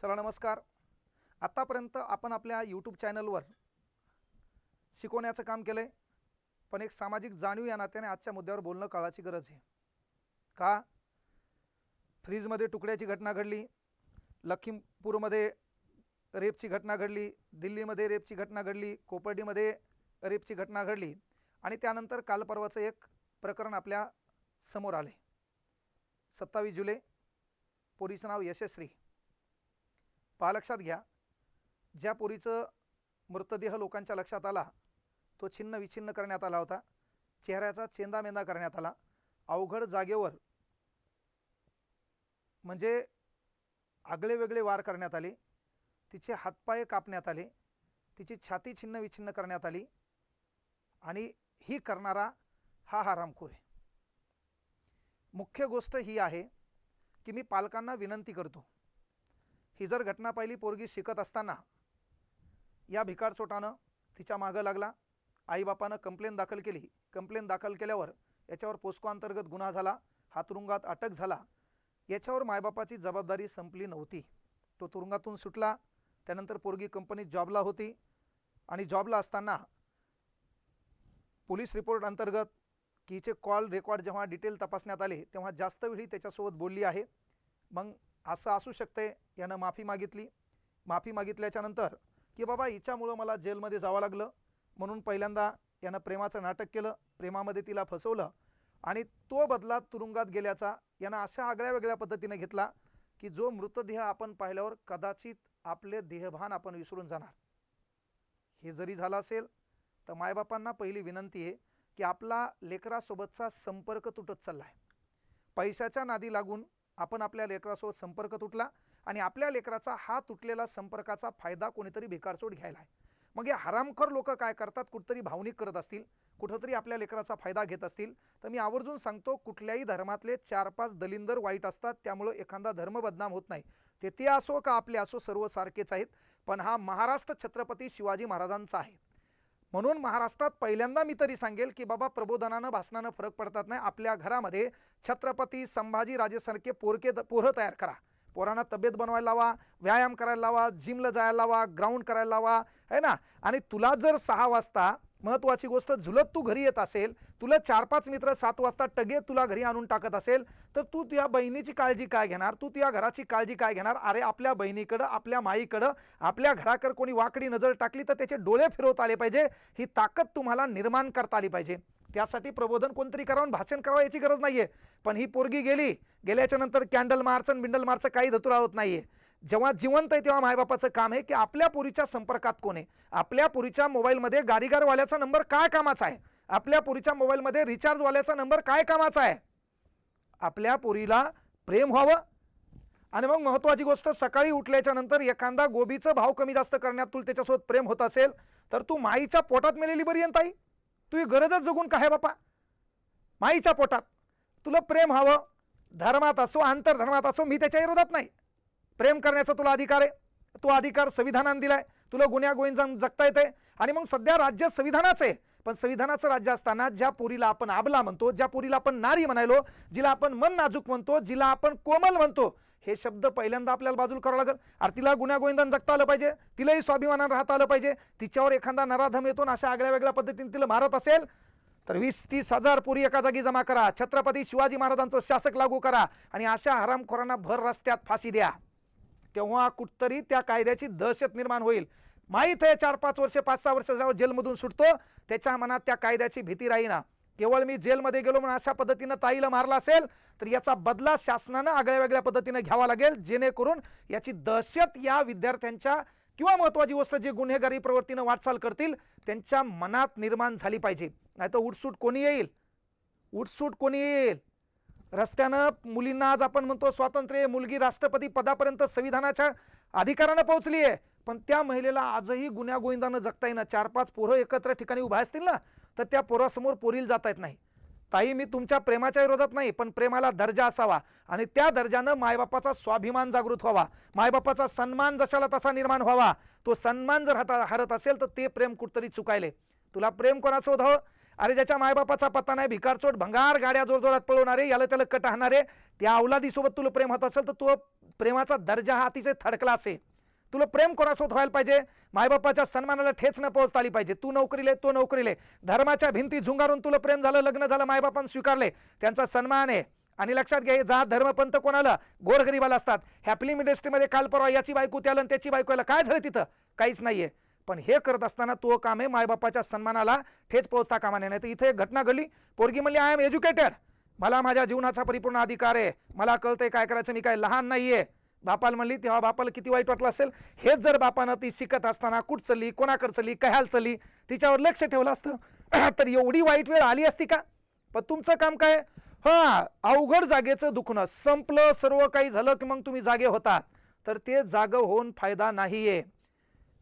चला नमस्कार. आत्तापर्यंत आपण आपल्या यूट्यूब चॅनलवर शिकवण्याचं काम केलं आहे पण एक सामाजिक जाणीव या नात्याने आजच्या मुद्द्यावर बोलणं काळाची गरज आहे. का? फ्रीजमध्ये तुकड्याची घटना घडली लखीमपूरमध्ये रेपची घटना घडली दिल्लीमध्ये रेपची घटना घडली कोपर्डीमध्ये रेपची घटना घडली आणि त्यानंतर काल परवाचं एक प्रकरण आपल्यासमोर आले सत्तावीस जुलै पोरीचं नाव यशस्वी पहा लक्षात घ्या. ज्या पोरीचं मृतदेह लोकांच्या लक्षात आला तो छिन्न विछिन्न करण्यात आला होता. चेहऱ्याचा चेंदामेंदा करण्यात आला. अवघड जागेवर म्हणजे आगळे वेगळे वार करण्यात आले. तिचे हातपाय कापण्यात आले. तिची छाती छिन्न विछिन्न करण्यात आली. आणि ही करणारा हा हरामखोर आहे. मुख्य गोष्ट ही आहे की मी पालकांना विनंती करतो. ही जर घटना पाहिली पोरगी शिकत असताना या भिकारचोटानं तिच्या मागं लागला. आईबापानं कंप्लेन दाखल केली. कंप्लेन दाखल केल्यावर याच्यावर पोस्को अंतर्गत गुन्हा झाला. हा तुरुंगात अटक झाला. याच्यावर मायबापाची जबाबदारी संपली नव्हती. तो तुरुंगातून सुटला. त्यानंतर पोरगी कंपनीत जॉबला होती आणि जॉबला असताना पोलीस रिपोर्ट अंतर्गत कीचे कॉल रेकॉर्ड जेव्हा डिटेल तपासण्यात आले तेव्हा जास्त वेळी त्याच्यासोबत बोलली आहे. मग असं असू शकते. यानं माफी मागितली. माफी मागितल्याच्यानंतर की बाबा हिच्यामुळं मला जेलमध्ये जावं लागलं. म्हणून पहिल्यांदा यानं प्रेमाचं नाटक केलं. प्रेमामध्ये तिला फसवलं. आणि तो बदला तुरुंगात गेल्याचा यानं अशा आगळ्या वेगळ्या पद्धतीने घेतला की जो मृतदेह आपण पाहिल्यावर कदाचित आपले देहभान आपण विसरून जाणार. हे जरी झालं असेल तर मायबापांना पहिली विनंती आहे की आपला लेकरासोबतचा संपर्क तुटत चालला आहे पैशाच्या नादी लागून आपण आपल्या लेकरासोबत संपर्क तुटला आणि आपल्या लेकराचा हा तुटलेला संपर्काचा फायदा कोणीतरी भिकारचोट घ्यायला आहे. मग या हरामखोर लोक काय करतात? कुठंतरी भावनिक करत असतील कुठंतरी आपल्या लेकराचा फायदा घेत असतील. तर मी आवर्जून सांगतो कुठल्याही धर्मातले चार पाच दलिंदर वाईट असतात त्यामुळं एखादा धर्म बदनाम होत नाही. ते ते असो का आपले असो सर्व सारखेच आहेत. पण हा महाराष्ट्र छत्रपती शिवाजी महाराजांचा आहे. म्हणून महाराष्ट्रात पहिल्यांदा मी तरी सांगेल की बाबा प्रबोधनानं भाषणानं फरक पडतात नाही. आपल्या घरामध्ये छत्रपती संभाजी राजेसारखे पोरके पोरं तयार करा. पोरांना तब्येत बनवायला लावा व्यायाम करायला लावा जिमला जायला लावा ग्राउंड करायला लावा है ना? आणि तुला जर सहा वाजता महत्त्वाची गोष्ट झुलत तू घरी येत असेल तुला चार पाच मित्र सात वाजता टगे तुला घरी आणून टाकत असेल तर तू तुझ्या बहिणीची काळजी काय घेणार? तू तुझ्या घराची काळजी काय घेणार? अरे आपल्या बहिणीकडं आपल्या माईकडं आपल्या घराकर कोणी वाकडी नजर टाकली तर त्याचे डोळे फिरवता आले पाहिजे. ही ताकद तुम्हाला निर्माण करता आली पाहिजे. त्यासाठी प्रबोधन कोणतरी करावं भाषण करावं याची गरज नाही आहे पण ही पोरगी गेली गेल्याच्यानंतर कॅन्डल आणि बिंडल मार्च काही धतुरा होत नाही आहे जेव्हा जिवंत आहे तेव्हा मायबापाचं काम आहे की आपल्या पुरीच्या संपर्कात कोण आहे? आपल्या पुरीच्या मोबाईलमध्ये गाडीगारवाल्याचा नंबर काय कामाचा आहे? आपल्या पुरीच्या मोबाईलमध्ये रिचार्जवाल्याचा नंबर काय कामाचा आहे? आपल्या पुरीला प्रेम व्हावं. आणि मग महत्त्वाची गोष्ट सकाळी उठल्याच्या नंतर एखादा गोबीचं भाव कमी जास्त करण्यात तुला त्याच्यासोबत प्रेम होत असेल तर तू माईच्या पोटात मेलेली बरी ताई. तू ही गरजच जगून काय बापा? माईच्या पोटात. तुला प्रेम हवं. धर्मात असो आंतरधर्मात असो मी त्याच्या विरोधात नाही. प्रेम करण्याचा तुला अधिकार आहे. तो अधिकार संविधानाने दिलाय. तुला गुन्ह्या गोविंद जगता येते आणि मग सध्या राज्य संविधानाचं आहे. पण संविधानाचं राज्य असताना ज्या पुरीला आपण आबला म्हणतो ज्या पुरीला आपण नारी म्हणायलो जिला आपण मन नाजूक म्हणतो जिला आपण कोमल म्हणतो हे शब्द पहिल्यांदा आपल्याला बाजूला करावं लागेल. अरे तिला गुन्ह्यागोविंदान जगता आलं पाहिजे तिलाही स्वाभिमानानं राहता आलं पाहिजे. तिच्यावर एखादा नराधम येतो अशा आगळ्या वेगळ्या पद्धतीने तिला मारत असेल तर वीस तीस हजार पुरी एका जागी जमा करा. छत्रपती शिवाजी महाराजांचं शासक लागू करा आणि अशा हरामखोरांना भर रस्त्यात फाशी द्या. तेव्हा कुठतरी त्या कायद्याची दहशत निर्माण होईल. माहीत आहे चार पाच वर्ष पाच सहा वर्ष झाल्यावर जेलमधून सुटतो. त्याच्या मनात त्या कायद्याची भीती राहीना. केवळ मी जेलमध्ये गेलो म्हणून अशा पद्धतीनं ताईला मारला असेल तर याचा बदला शासनानं आगळ्या वेगळ्या पद्धतीनं घ्यावा लागेल जेणेकरून याची दहशत या विद्यार्थ्यांच्या किंवा महत्त्वाची गोष्ट जे गुन्हेगारी प्रवृत्तीनं वाटचाल करतील त्यांच्या मनात निर्माण झाली पाहिजे. नाही तर उठसूट कोणी येईल? उठसूट कोणी येईल? रस्त्यानं मुलींना आज आपण म्हणतो स्वातंत्र्य मुलगी राष्ट्रपती पदापर्यंत संविधानाच्या अधिकारानं पोहोचली आहे. पण त्या महिलेला आजही गुन्ह्यागोविंदानं जगता येईना. चार पाच पोरं एकत्र ठिकाणी उभा असतील ना तर त्या पोरासमोर पोरील जाता येत नाही. ताई मी तुमच्या प्रेमाच्या विरोधात नाही पण प्रेमाला दर्जा असावा आणि त्या दर्जानं मायबापाचा स्वाभिमान जागृत व्हावा. मायबापाचा सन्मान जशाला तसा निर्माण व्हावा. तो सन्मान जर हता हरत असेल तर ते प्रेम कुठतरी चुकायले. तुला प्रेम कोणाचं होतं अरे ज्याच्या मायबापाचा पत्ता नाही भिकारचोट भंगार गाड्या जोरजोरात पळवणारे याला त्याला कट हाणारे त्या अवलादीसोबत तुला प्रेम होत असेल तर तो प्रेमाचा दर्जा हा अतिशय थडकला असे तुला प्रेम कोणासोबत व्हायला पाहिजे? मायबापाच्या सन्मानाला ठेच न पोहोचता आली पाहिजे. तू नोकरीले तो नोकरीले. धर्माच्या भिंती झुंगारून तुला प्रेम झालं लग्न झालं मायबापान स्वीकारले. त्यांचा सन्मान आहे. आणि लक्षात घ्या जात धर्मपंथ कोणाला? गोरगरीबाला असतात. ह्या फिल्म इंडस्ट्रीमध्ये काल परवा याची बायको त्याला त्याची बायको याला. काय झालं तिथं? काहीच नाहीये. पण हे करत असताना तो काम आहे मायबापाच्या सन्मानाला ठेच पोहोचता कामा नाही तर इथे एक घटना घडली. पोरगी म्हणली आय एम एज्युकेटेड मला माझ्या जीवनाचा परिपूर्ण अधिकार आहे. मला कळतंय काय करायचं मी काय लहान नाहीये. बापाला म्हणली तेव्हा बापाला किती वाईट वाटलं असेल? हेच जर बापानं ती शिकत असताना कुठ चलली कोणाकडे चलली कह्याल चलली तिच्यावर लक्ष ठेवलं असतं तर एवढी वाईट वेळ आली असती का? पण तुमचं काम काय? हा अवघड जागेचं दुखणं. संपलं सर्व काही झालं की मग तुम्ही जागे होतात तर ते जाग होऊन फायदा नाहीये.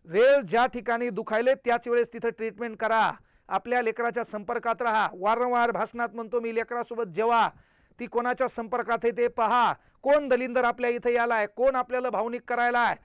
वेळ ज्या ठिकाणी दुखायले त्याच वेळेस तिथं ट्रीटमेंट करा. आपल्या लेकराच्या संपर्कात राहा. वारंवार भाषणात म्हणतो मी लेकरासोबत जेवा. ती कोणाच्या संपर्कात आहे ते पहा. कोण दलिंदर आपल्या इथे यालाय? कोण आपल्याला भावनिक करायला आहे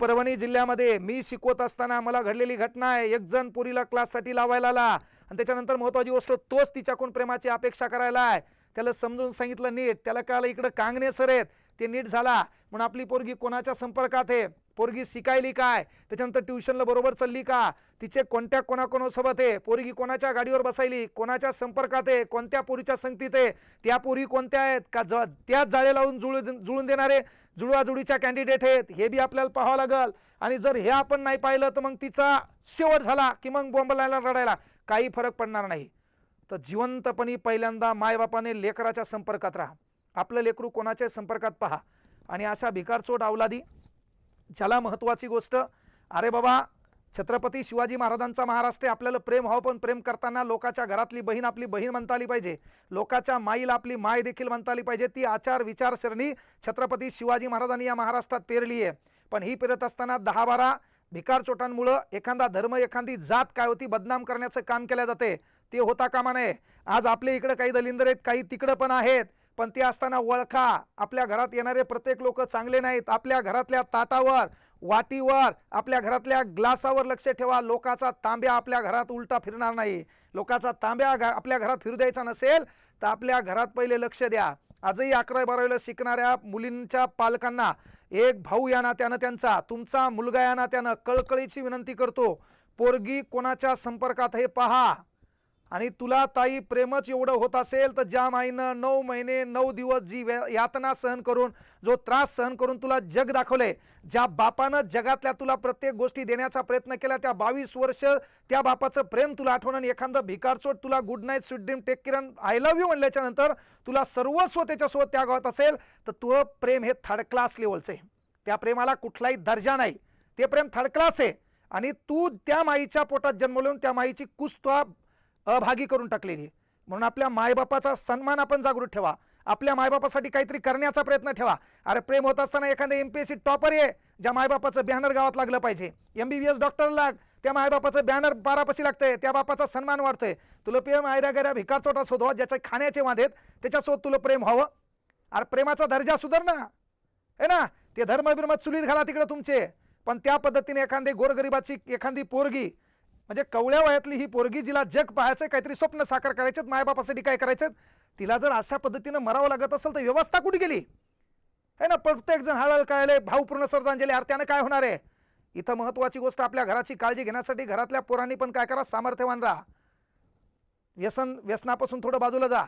परभणी जिल्ह्यामध्ये मी शिकवत असताना मला घडलेली घटना आहे. एक जण पुरीला क्लाससाठी लावायला आला. आणि त्याच्यानंतर महत्त्वाची गोष्ट तोच तिच्याकडून प्रेमाची अपेक्षा करायला आहे. त्याला समजून सांगितलं नीट. त्याला कळालं इकडं कांगणे सर आहेत. ते नीट झाला. म्हणून आपली पोरगी कोणाच्या संपर्कात आहे? पोरगी शिकायली काय? त्याच्यानंतर ट्युशनला बरोबर चालली का? तिचे कोणत्या कोणाकोणासोबत आहे? पोरगी कोणाच्या गाडीवर बसायली? कोणाच्या संपर्कात आहे? कोणत्या पोरीच्या संगतीत आहे? त्या पोरी कोणत्या आहेत? का ज त्याच जाळे लावून जुळ जुळून देणारे जुळवाजुळीच्या कॅन्डिडेट आहेत? हे बी आपल्याला पाहावं लागल. आणि जर हे आपण नाही पाहिलं तर मग तिचा शेवट झाला की मग बोंबलायला रडायला काही फरक पडणार नाही. तर जिवंतपणी पहिल्यांदा मायबापाने लेकराच्या संपर्कात राहा. आपलं लेकरू कोणाच्या संपर्कात पहा. आणि अशा भिकारचोट अवलादी ज्याला महत्त्वाची गोष्ट अरे बाबा छत्रपती शिवाजी महाराजांचा महाराष्ट्र आपल्याला प्रेम व्हावं पण प्रेम करताना लोकाच्या घरातली बहीण आपली बहीण म्हणता आली पाहिजे. लोकाच्या माईला आपली माय देखील म्हणता आली पाहिजे. ती आचार विचारसरणी छत्रपती शिवाजी महाराजांनी या महाराष्ट्रात पेरली आहे. पण ही पेरत असताना दहा बारा भिकार चोटांमुळं एखादा धर्म एखादी जात काय होती बदनाम करण्याचं काम केलं जाते. ते होता कामा नये. आज आपल्या इकडं काही दलिंदर आहेत काही तिकडं पण आहेत. पण ते असताना ओळखा आपल्या घरात येणारे प्रत्येक लोक चांगले नाहीत. आपल्या घरातल्या ताटावर वाटीवर आपल्या घरातल्या ग्लासावर लक्ष ठेवा. लोकाचा तांब्या आपल्या घरात उलटा फिरणार नाही. लोकाचा तांब्या आपल्या घरात फिरू द्यायचा नसेल तर आपल्या घरात पहिले लक्ष द्या. आजही अकरावी बारावीला शिकणाऱ्या मुलींच्या पालकांना एक भाऊ या नात्यानं त्यांचा तुमचा मुलगा या नात्यानं कळकळीची विनंती करतो. पोरगी कोणाच्या संपर्कात हे पहा. आणि तुला ताई प्रेमच एवढं होत असेल तर ज्या माईनं नऊ महिने नऊ दिवस जी यातना सहन करून जो त्रास सहन करून तुला जग दाखवले ज्या बापानं जगातल्या तुला प्रत्येक गोष्टी देण्याचा प्रयत्न केला त्या बावीस वर्ष त्या बापाचं प्रेम तुला आठवण आणि एखादं भिकारचोट तुला good night sweet dream take care I love you म्हणल्याच्या नंतर तुला सर्वस्व त्याच्यासोबत त्याग होत असेल तर तुझं प्रेम हे थर्ड क्लास लेवलचं आहे. त्या प्रेमाला कुठलाही दर्जा नाही. ते प्रेम थर्ड क्लास आहे. आणि तू त्या माईच्या पोटात जन्मवून त्या माईची कुस्ता अभागी करून टाकलेली आहे. म्हणून आपल्या मायबापाचा सन्मान आपण जागृत ठेवा. आपल्या मायबापासाठी काहीतरी करण्याचा प्रयत्न ठेवा. अरे प्रेम होत असताना एखादा एमपीएससी टॉपर आहे ज्या मायबापाचं बॅनर गावात लागलं पाहिजे. एम बी बी डॉक्टर लाग त्या मायबापाचं बॅनर बारापाशी लागतंय त्या बापाचा सन्मान वाढतोय. तुला प्रेम आयऱ्या गऱ्या भिकार चोटा शोधवा ज्याचे खाण्याचे वाद आहेत त्याच्यासोबत तुला प्रेम व्हावं. अरे प्रेमाचा दर्जा सुधार ना. है ना? ते धर्म चुलीत घाला तिकडे तुमचे. पण त्या पद्धतीने एखादी गोरगरिबाची एखादी पोरगी म्हणजे कवळ्या वयातली ही पोरगी जिला जग पाहायचं काहीतरी स्वप्न साकार करायचे मायबापासाठी काय करायचं तिला जर अशा पद्धतीनं मरावं लागत असेल तर व्यवस्था कुठे गेली? है ना प्रत्येक जण हळहळ कळले भावपूर्ण श्रद्धांजली अरे त्यानं काय होणार आहे? इथं महत्वाची गोष्ट आपल्या घराची काळजी घेण्यासाठी घरातल्या पोरांनी पण काय करा सामर्थ्यवान राहा. व्यसन व्यसनापासून थोडं बाजूला जा.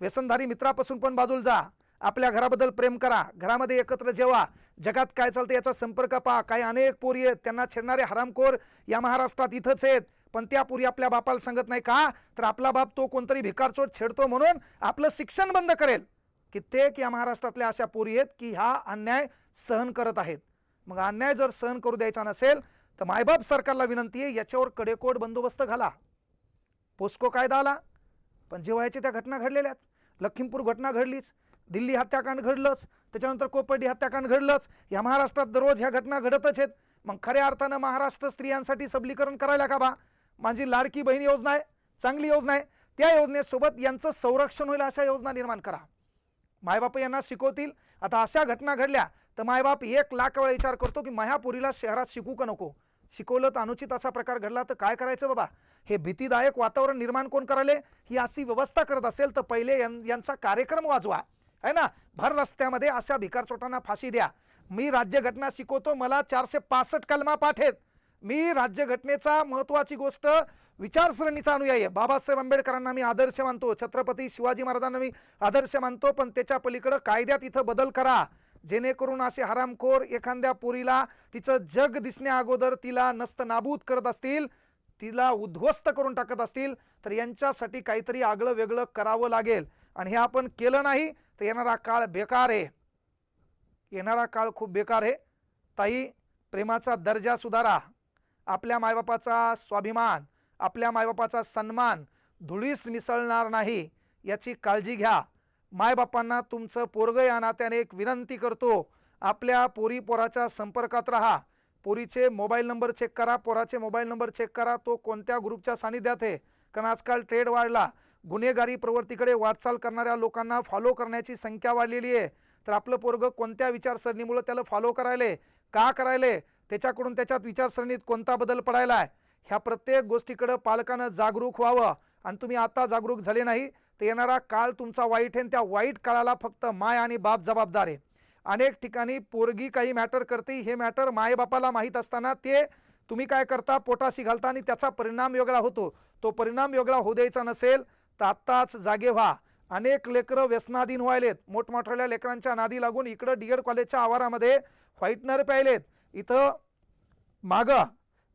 व्यसनधारी मित्रापासून पण बाजूला जा. आपल्या घराबद्दल प्रेम करा. घरामध्ये एकत्र जेवा. जगात काय चालतं याचा संपर्क पहा. काही अनेक पोरी आहेत त्यांना छेडणारे हरामखोर या महाराष्ट्रात इथंच आहेत. पण त्या पोरी आपल्या बापाला सांगत नाही का? तर आपला बाप तो कोणतरी भिकारचोट छेडतो म्हणून आपलं शिक्षण बंद करेल. कित्येक या महाराष्ट्रातल्या अशा पोरी आहेत की हा अन्याय सहन करत आहेत. मग अन्याय जर सहन करू द्यायचा नसेल तर मायबाप सरकारला विनंती आहे याच्यावर कडेकोट बंदोबस्त घाला. पोस्को कायदा आला. पण जेव्हा याच्या त्या घटना घडलेल्या आहेत. लखीमपूर घटना घडलीच. दिल्ली हत्याकांड घडलंच त्याच्यानंतर कोपर्डी हत्याकांड घडलंच. या महाराष्ट्रात दररोज ह्या घटना घडतच आहेत. मग खऱ्या अर्थानं महाराष्ट्र स्त्रियांसाठी सबलीकरण करायला का बा? माझी लाडकी बहीण योजना आहे चांगली योजना आहे. त्या योजनेसोबत यांचं संरक्षण होईल अशा योजना निर्माण करा. मायबाप यांना शिकवतील. आता अशा घटना घडल्या तर मायबाप एक लाख वेळा विचार करतो की मायापुरीला शहरात शिकू का नको? शिकवलं तर अनुचित असा प्रकार घडला तर काय करायचं बाबा? हे भीतीदायक वातावरण निर्माण कोण करायले? ही अशी व्यवस्था करत असेल तर पहिले यां- यांचा कार्यक्रम वाजवा. आहे ना? भर रस्त्यामध्ये अशा भिकारचोटांना फाशी द्या. मी राज्यघटना शिकवतो मला चारशे पासष्ट कलमा पाठ आहेत मी राज्यघटनेचा महत्त्वाची गोष्ट विचारसरणीचा अनुयायी आहे. बाबासाहेब आंबेडकरांना मी आदर्श मानतो छत्रपती शिवाजी महाराजांना मी आदर्श मानतो पण त्याच्या पलीकडं कायद्यात इथं बदल करा. जेणेकरून असे हरामखोर एखाद्या पोरीला तिचं जग दिसण्या अगोदर तिला नस्त नाबूद करत असतील तिला उद्ध्वस्त करून टाकत असतील तर यांच्यासाठी काहीतरी आगळं वेगळं करावं लागेल. आणि हे आपण केलं नाही तर येणारा काळ बेकार आहे. येणारा काळ खूप बेकार आहे. ताई प्रेमाचा दर्जा सुधारा. आपल्या मायबापाचा स्वाभिमान आपल्या मायबापाचा सन्मान धुळीस मिसळणार नाही याची काळजी घ्या. मायबापांना तुमचं पोरग या नात्याने एक विनंती करतो. आपल्या पोरी पोराच्या संपर्कात राहा. पोरीचे मोबाईल नंबर चेक करा पोराचे मोबाईल नंबर चेक करा तो कोणत्या ग्रुपच्या सानिध्यात आहे? कारण आजकाल ट्रेड वाढला. गुन्हेगारी प्रवृत्तीकडे वाटचाल करणाऱ्या लोकांना फॉलो करण्याची संख्या वाढलेली आहे. तर आपलं पोरगं कोणत्या विचारसरणीमुळं त्याला फॉलो करायले? का करायले? त्याच्याकडून त्याच्यात विचारसरणीत कोणता बदल पडायला आहे? ह्या प्रत्येक गोष्टीकडं पालकानं जागरूक व्हावं. आणि तुम्ही आता जागरूक झाले नाही तर येणारा काळ तुमचा वाईट आहे आणि त्या वाईट काळाला फक्त माय आणि बाप जबाबदार आहे. अनेक ठिकाणी पोरगी काही मॅटर करते हे मॅटर मायबापाला माहीत असताना ते तुम्ही काय करता? पोटाशी घालता आणि त्याचा परिणाम वेगळा होतो. तो परिणाम वेगळा होऊ द्यायचा नसेल तर आत्ताच जागे व्हा. अनेक लेकरं व्यसनाधीन व्हायलेत. मोठमोठ्या लेकरांच्या नादी लागून इकडं डी एड कॉलेजच्या आवारामध्ये व्हाईटनर प्यायलेत. इथं मागं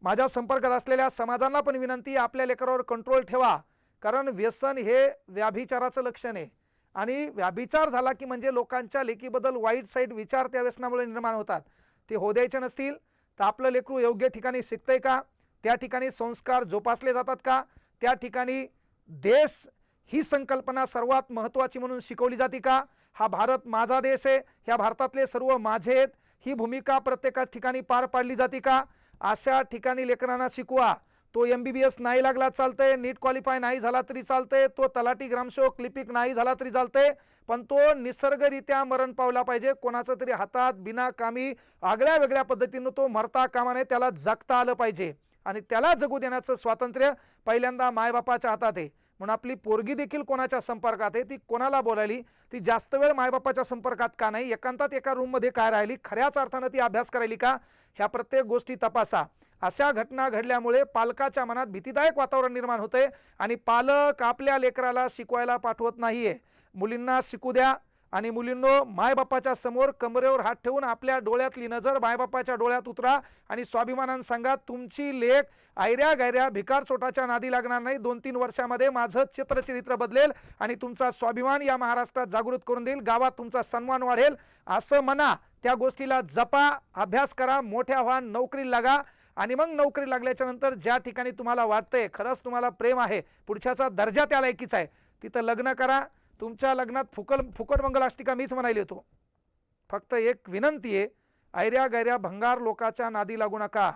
माझ्या संपर्कात असलेल्या समाजांना पण विनंती आपल्या लेकरावर कंट्रोल ठेवा. कारण व्यसन हे व्याभिचाराचं लक्षण आहे. आणि व्याभिचार झाला की म्हणजे लोकांच्या लेकीबद्दल वाईट साईट विचार त्या व्यसनामुळे निर्माण होतात. ते हो द्यायचे नसतील. तर आपलं लेकरू योग्य ठिकाणी शिकतंय का? त्या ठिकाणी संस्कार जोपासले जातात का? त्या ठिकाणी देश ही संकल्पना सर्वात महत्त्वाची म्हणून शिकवली जाते का? हा भारत माझा देश आहे. ह्या भारतातले सर्व माझे आहेत. ही भूमिका प्रत्येका ठिकाणी पार पाडली जाते का? अशा ठिकाणी लेकरांना शिकवा. तो एम बी बी एस नाही लागला चालतंय. नीट क्वालिफाय नाही झाला तरी चालतंय. तो तलाठी ग्रामसेवक लिपिक नाही झाला तरी चालतंय. पण तो निसर्गरित्या मरण पावला पाहिजे. कोणाचं तरी हातात बिना कामी आगळ्या वेगळ्या पद्धतीनं तो मरता कामाने त्याला जगता आलं पाहिजे. आणि त्याला जगू देण्याचं स्वातंत्र्य पहिल्यांदा मायबापाच्या हातात आहे. म्हणून आपली पोरगी देखील कोणाच्या संपर्कात आहे? ती कोणाला बोलायली? ती जास्त वेळ मायबापाच्या संपर्कात का नाही? एकांतात एका रूममध्ये काय राहिली? खऱ्याच अर्थानं ती अभ्यास करायली का? ह्या प्रत्येक गोष्टी तपासा. अशा घटना घडल्यामुळे पालकाच्या मनात भीतीदायक वातावरण निर्माण होते आणि पालक आपल्या लेकराला शिकवायला पाठवत नाहीये. मुलींना शिकू द्या. आणि मुलींनो मायबापाच्या समोर कमरेवर हात ठेवून आपल्या डोळ्यातली नजर मायबापाच्या डोळ्यात उतरा आणि स्वाभिमानानं सांगा तुमची लेख आयऱ्या गायऱ्या भिकार चोटाच्या नादी लागणार नाही. दोन तीन वर्षामध्ये माझं चित्रचरित्र बदलेल आणि तुमचा स्वाभिमान या महाराष्ट्रात जागृत करून देईल. गावात तुमचा सन्मान वाढेल. असं म्हणा त्या गोष्टीला जपा अभ्यास करा मोठ्या व्हा नोकरी लागा आणि मग नोकरी लागल्याच्या नंतर ज्या ठिकाणी तुम्हाला वाटतंय खरंच तुम्हाला प्रेम आहे पुढच्याचा दर्जा त्या लायकीचा आहे तिथं लग्न करा. तुमच्या लग्नात फुकल फुकट मंगलाष्टिका मीच म्हणायला येतो. फक्त एक विनंती आहे ऐऱ्या गैऱ्या भंगार लोकाच्या नादी लागू नका.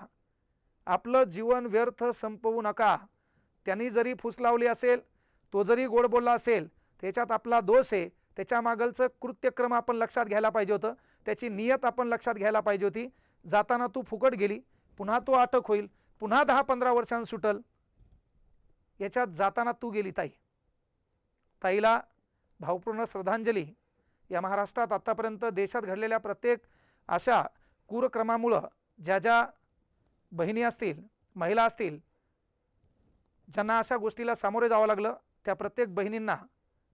आपलं जीवन व्यर्थ संपवू नका. त्यांनी जरी फुस लावली असेल तो जरी गोड बोलला असेल त्याच्यात आपला दोष आहे. त्याच्या मागलचं कृत्यक्रम आपण लक्षात घ्यायला पाहिजे होतं. त्याची नियत आपण लक्षात घ्यायला पाहिजे होती. जाताना तू फुकट गेली पुन्हा तो अटक होईल पुन्हा दहा पंधरा वर्षांनी सुटल. याच्यात जाताना तू गेली ताई. ताईला भावपूर्ण श्रद्धांजली या महाराष्ट्रात आत्तापर्यंत देशात घडलेल्या प्रत्येक अशा कुरक्रमामुळं ज्या ज्या बहिणी असतील महिला असतील ज्यांना अशा गोष्टीला सामोरे जावं लागलं त्या प्रत्येक बहिणींना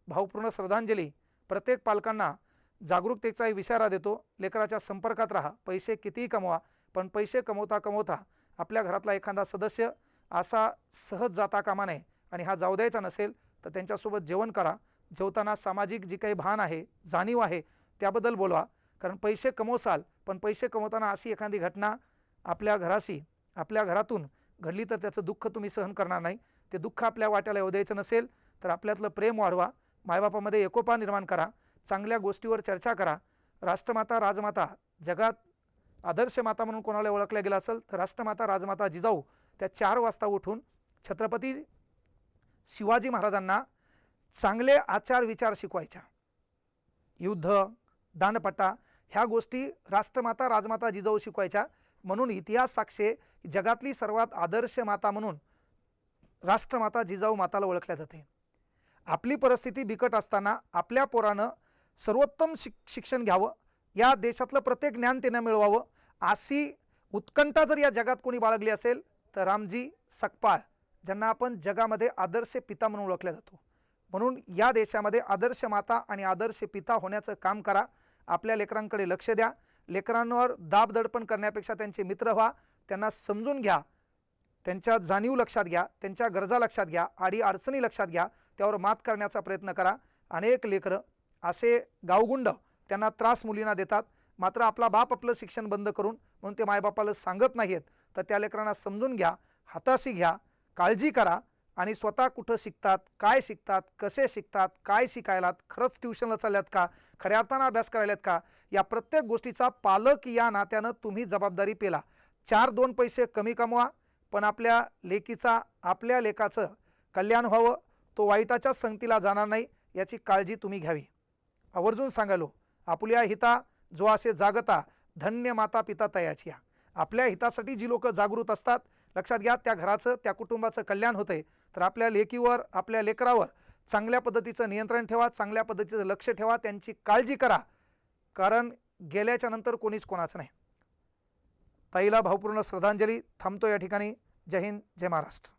भावपूर्ण श्रद्धांजली प्रत्येक पालकांना जागरूकतेचा एक इशारा देतो. लेकराच्या संपर्कात राहा पैसे कितीही कमवा पण पैसे कमवता कमवता आपल्या घरातला एखादा सदस्य असा सहज जाता कामा नये आणि हा जाऊ द्यायचा नसेल तर त्यांच्यासोबत जेवण करा. जेवताना सामाजिक जी काही भान आहे जाणीव आहे त्याबद्दल बोलवा. कारण पैसे कमवसाल पण पैसे कमवताना अशी एखादी घटना आपल्या घराशी आपल्या घरातून घडली तर त्याचं दुःख तुम्ही सहन करणार नाही. ते दुःख आपल्या वाट्याला येऊ द्यायचं नसेल तर आपल्यातलं प्रेम वाढवा. मायबापामध्ये एकोपा निर्माण करा. चांगल्या गोष्टीवर चर्चा करा. राष्ट्रमाता राजमाता जगात आदर्श माता म्हणून कोणाला ओळखल्या गेला असेल तर राष्ट्रमाता राजमाता जिजाऊ त्या चार वाजता उठून छत्रपती शिवाजी महाराजांना चांगले आचार विचार शिकवायच्या. युद्ध दानपट्टा ह्या गोष्टी राष्ट्रमाता राजमाता जिजाऊ शिकवायच्या. म्हणून इतिहास साक्षे जगातली सर्वात आदर्श माता म्हणून राष्ट्रमाता जिजाऊ माताला ओळखल्या जाते. आपली परिस्थिती बिकट असताना आपल्या पोरानं सर्वोत्तम शिक शिक्षण घ्यावं. या देशातलं प्रत्येक ज्ञान त्यांना मिळवावं. अशी उत्कंठा जर या जगात कोणी बाळगली असेल तर रामजी सकपाळ ज्यांना आपण जगामध्ये आदर्श पिता म्हणून ओळखल्या जातो. म्हणून या देशामध्ये आदर्श माता आणि आदर्श पिता होण्याचं काम करा. आपल्या लेकरांकडे लक्ष द्या. लेकरांवर दाब दडपण करण्यापेक्षा त्यांचे मित्र व्हा. त्यांना समजून घ्या. त्यांच्या जाणीव लक्षात घ्या. त्यांच्या गरजा लक्षात घ्या. आडी अडचणी लक्षात घ्या. त्यावर मात करण्याचा प्रयत्न करा. अनेक लेकरं असे गावगुंड त्यांना त्रास मुलींना देतात. मात्र आपला बाप आपलं शिक्षण बंद करून म्हणून ते मायबापाला सांगत नाहीत तर त्या लेकरांना समजून घ्या. हाताशी घ्या. काळजी करा. आणि स्वतः कुठं शिकतात काय शिकतात कसे शिकतात काय शिकायलात खरंच ट्युशनला चालल्यात का खऱ्या अर्थानं अभ्यास करायलात का या प्रत्येक गोष्टीचा पालक या नात्यानं तुम्ही जबाबदारी पेला. चार दोन पैसे कमी कमवा पण आपल्या लेकीचा आपल्या लेकाचं कल्याण व्हावं तो वाईटाच्या संगतीला जाणार नाही याची काळजी तुम्ही घ्यावी. आवर्जून सांगालो आपुल्या हिता जो असे जागता धन्य माता पिता तयाची आपल्या हितासाठी जी लोक जागृत असतात लक्षात घ्या त्या घराचं त्या कुटुंबाचं कल्याण होतंय. तर आपल्या लेकीवर आपल्या लेकरावर चांगल्या पद्धतीचं नियंत्रण ठेवा चांगल्या पद्धतीचं लक्ष ठेवा त्यांची काळजी करा. कारण गेल्याच्यानंतर कोणीच कोणाचं नाही. ताईला भावपूर्ण श्रद्धांजली. थांबतो या ठिकाणी. जय हिंद जय महाराष्ट्र.